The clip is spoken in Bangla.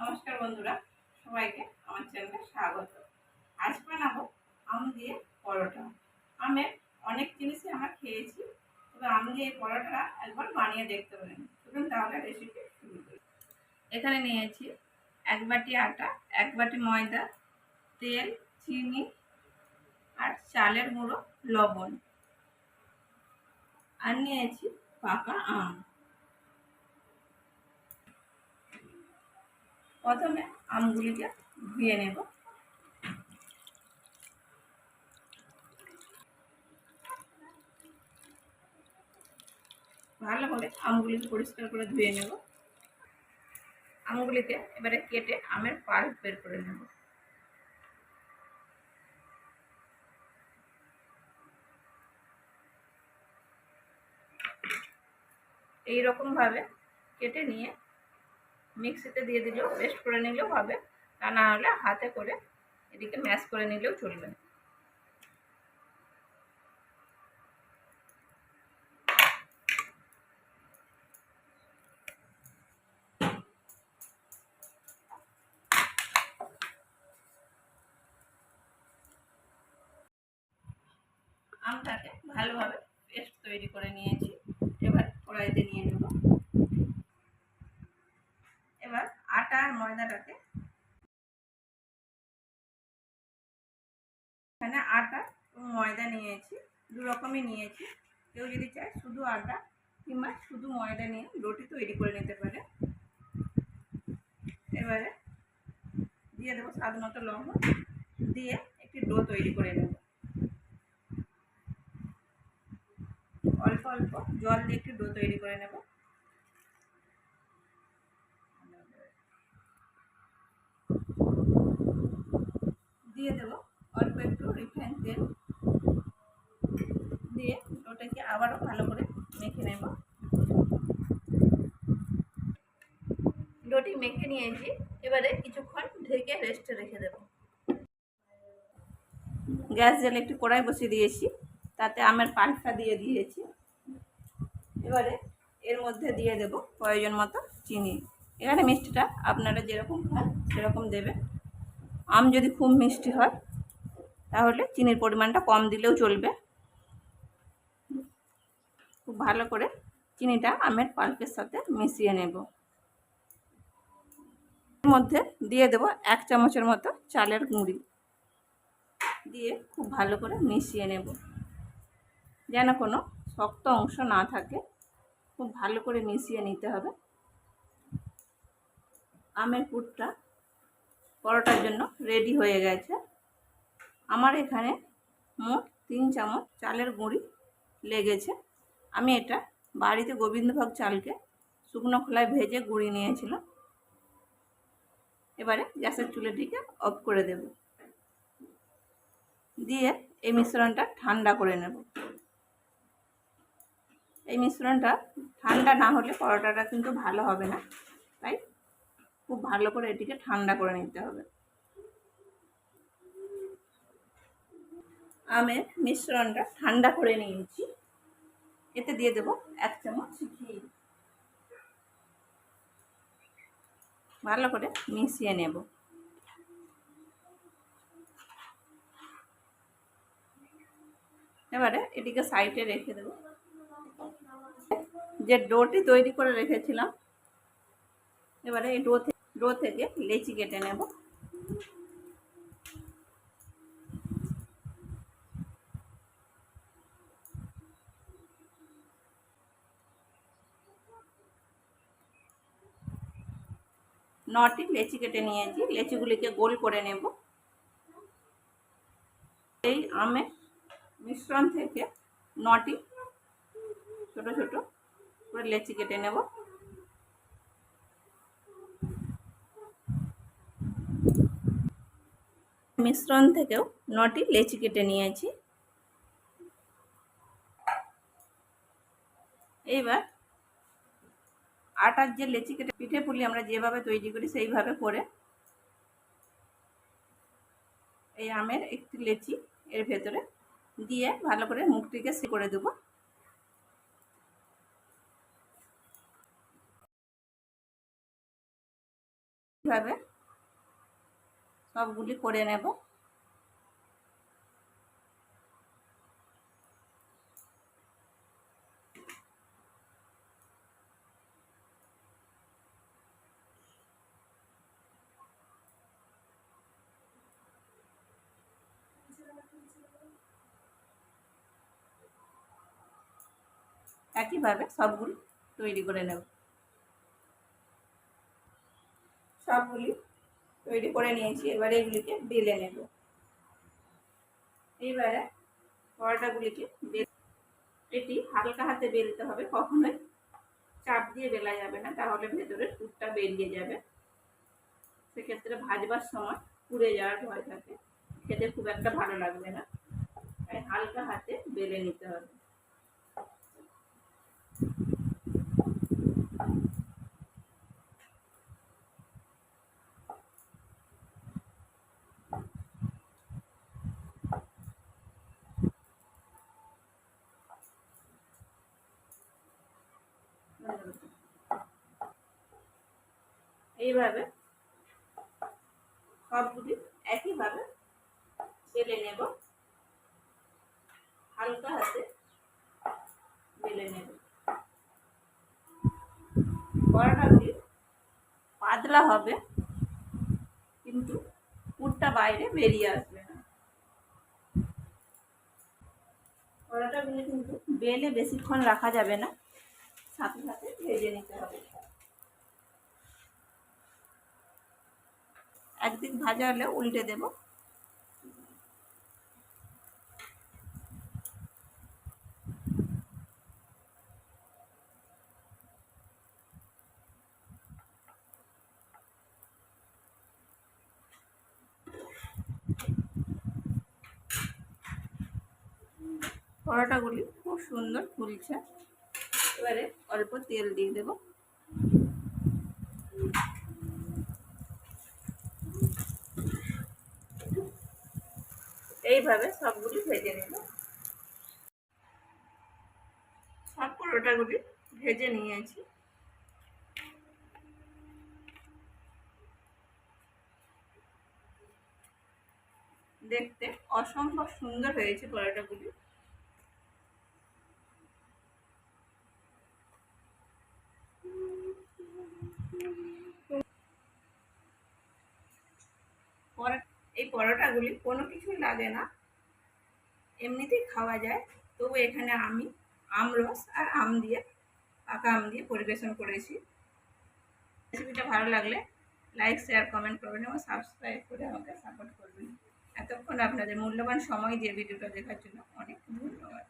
নমস্কার বন্ধুরা, সবাইকে আমার চ্যানেলে স্বাগত। আজ বানাবো আম দিয়ে পরোটা। আমের অনেক জিনিসই আমরা খেয়েছি, তবে আম দিয়ে পরোটা একবার বানিয়ে দেখতে পারেন। চলুন তাহলে রেসিপি শুরু করি। এখানে নিয়েছি এক বাটি আটা, এক বাটি ময়দা, তেল, চিনি আর চালের গুঁড়ো, লবণ। আর নিয়েছি পাকা আম। প্রথমে আমগুলিকে ধুয়ে নেব। ভালো করে আমগুলিকে পরিষ্কার করে ধুয়ে নেব। আমগুলিকে এবারে কেটে আমের পাল্প বের করে নেব। এই রকম ভাবে কেটে নিয়ে মিক্সিতে দিয়ে দিলেও পেস্ট করে নিলেও হবে। তা না হলে হাতে করে এদিকে ম্যাশ করে নিলেও চলবে আমটাকে ভালোভাবে পেস্ট তৈরি করে নিয়েছি এবার কড়াইতে নিয়ে নেব এবার আটা আর ময়দাটাকে এখানে আটা এবং ময়দা নিয়েছি, দু রকমই নিয়েছি। কেউ যদি চায় শুধু আটা কিংবা শুধু ময়দা নিয়ে রুটি তৈরি করে নিতে পারে। এবারে দিয়ে দেবো স্বাদ মতো লবণ, দিয়ে একটি ডো তৈরি করে নেব। অল্প অল্প জল দিয়ে একটি ডো তৈরি করে নেব। দিয়ে দেব একটু রিফাইন তেল দিয়ে ডোটাকে আবারও ভালো করে মেখে নেব। ডোটি মেখে নিয়েছি, এবারে কিছুক্ষণ ঢেকে রেস্টে রেখে দেব। গ্যাস জেলে একটু কড়াই বসিয়ে দিয়েছি, তাতে আমের পাল্পটা দিয়ে দিয়েছি। এবারে এর মধ্যে দিয়ে দেব প্রয়োজন মতো চিনি। এখানে মিষ্টিটা আপনারা যেরকম খান সেরকম দেবেন। আম যদি খুব মিষ্টি হয় তাহলে চিনির পরিমাণটা কম দিলেও চলবে। খুব ভালো করে চিনিটা আমের পাল্পের সাথে মিশিয়ে নেব। এর মধ্যে দিয়ে দেব এক চামচের মতো চালের গুঁড়ি। দিয়ে খুব ভালো করে মিশিয়ে নেব। যেন কোনো শক্ত অংশ না থাকে, খুব ভালো করে মিশিয়ে নিতে হবে। আমের পুরটা পরোটার জন্য রেডি হয়ে গেছে। আমার এখানে মোট তিন চামচ চালের গুঁড়ি লেগেছে। আমি এটা বাড়িতে গোবিন্দভোগ চালকে শুকনো খোলায় ভেজে গুঁড়ি নিয়েছিলাম। এবারে গ্যাসের চুলেটিকে অফ করে দেব। দিয়ে এই মিশ্রণটা ঠান্ডা করে নেব। এই মিশ্রণটা ঠান্ডা না হলে পরোটাটা কিন্তু ভালো হবে না। তাই খুব ভালো করে এটিকে ঠান্ডা করে নিতে হবে। আমের মিশ্রণটা ঠান্ডা করে নিয়েছি। এতে দিয়ে দেব এক চামচ ঘি। ভালো করে মিশিয়ে নেব। এবারে এটিকে সাইডে রেখে দেব। যে ডোটি তৈরি করে রেখেছিলাম, এবারে এই ডো ডো থেকে লেচি কেটে নেব। নটি লেচি কেটে নিয়েছি, লেচিগুলিকে গোল করে নেব। এই আমের মিশ্রণ থেকে নটি ছোট ছোট করে লেচি কেটে নেব। মিশ্রণ থেকেও নটি লেচি কেটে নিয়েছি। এইবার আটার যে লেচি কেটে পিঠে পুলি আমরা যেভাবে তৈরি করি সেইভাবে করে এই আমের একটি লেচি এর ভেতরে দিয়ে ভালো করে মুখটিকে সে করে দেবো। সবগুলি করে নেব। একইভাবে সবগুলি তৈরি করে নেব। সবগুলি তৈরি করে নিয়েছি, এবারে এগুলিকে বেলে নেব। এইবারে পরোটাগুলিকে এটি হালকা হাতে বেলতে হবে, কখনোই চাপ দিয়ে বেলা যাবে না, তাহলে ভেতরের পুরটা বেরিয়ে যাবে। সেক্ষেত্রে ভাজবার সময় পুড়ে যাওয়ার ভয় থাকে, খেতে খুব একটা ভালো লাগবে না। তাই হালকা হাতে বেলে নিতে হবে। এইভাবে সবগুলি একইভাবে বেলে নেব। হালকা হাতে বেলে নেব। পরোটাগুলি পাতলা হবে, কিন্তু পুরটা বাইরে বেরিয়ে আসবে না। পরোটাগুলি কিন্তু বেলে বেশিক্ষণ রাখা যাবে না, সাথে সাথে ভেজে নিতে হবে। একদিক ভাজা হলে উল্টে দেব। পরোটাগুলি খুব সুন্দর ফুলছে। এবারে অল্প তেল দিয়ে দেব। এইভাবে সবগুলি ভেজে নেব। সব পরোটাগুলি ভেজে নিয়েছি। দেখতে অসম্ভব সুন্দর হয়েছে পরোটাগুলি। এই পরোটাগুলি কোনো কিছু লাগে না। এমনিতেই খাওয়া যায়। তবু এখানে আমি আমরস আর আম দিয়ে, পাকা আম দিয়ে পরিবেশন করেছি। রেসিপিটা ভালো লাগলে লাইক শেয়ার কমেন্ট করবেন এবং সাবস্ক্রাইব করে আমাকে সাপোর্ট করবেন। এতক্ষণ আপনাদের মূল্যবান সময় দিয়ে ভিডিওটা দেখার জন্য অনেক ধন্যবাদ।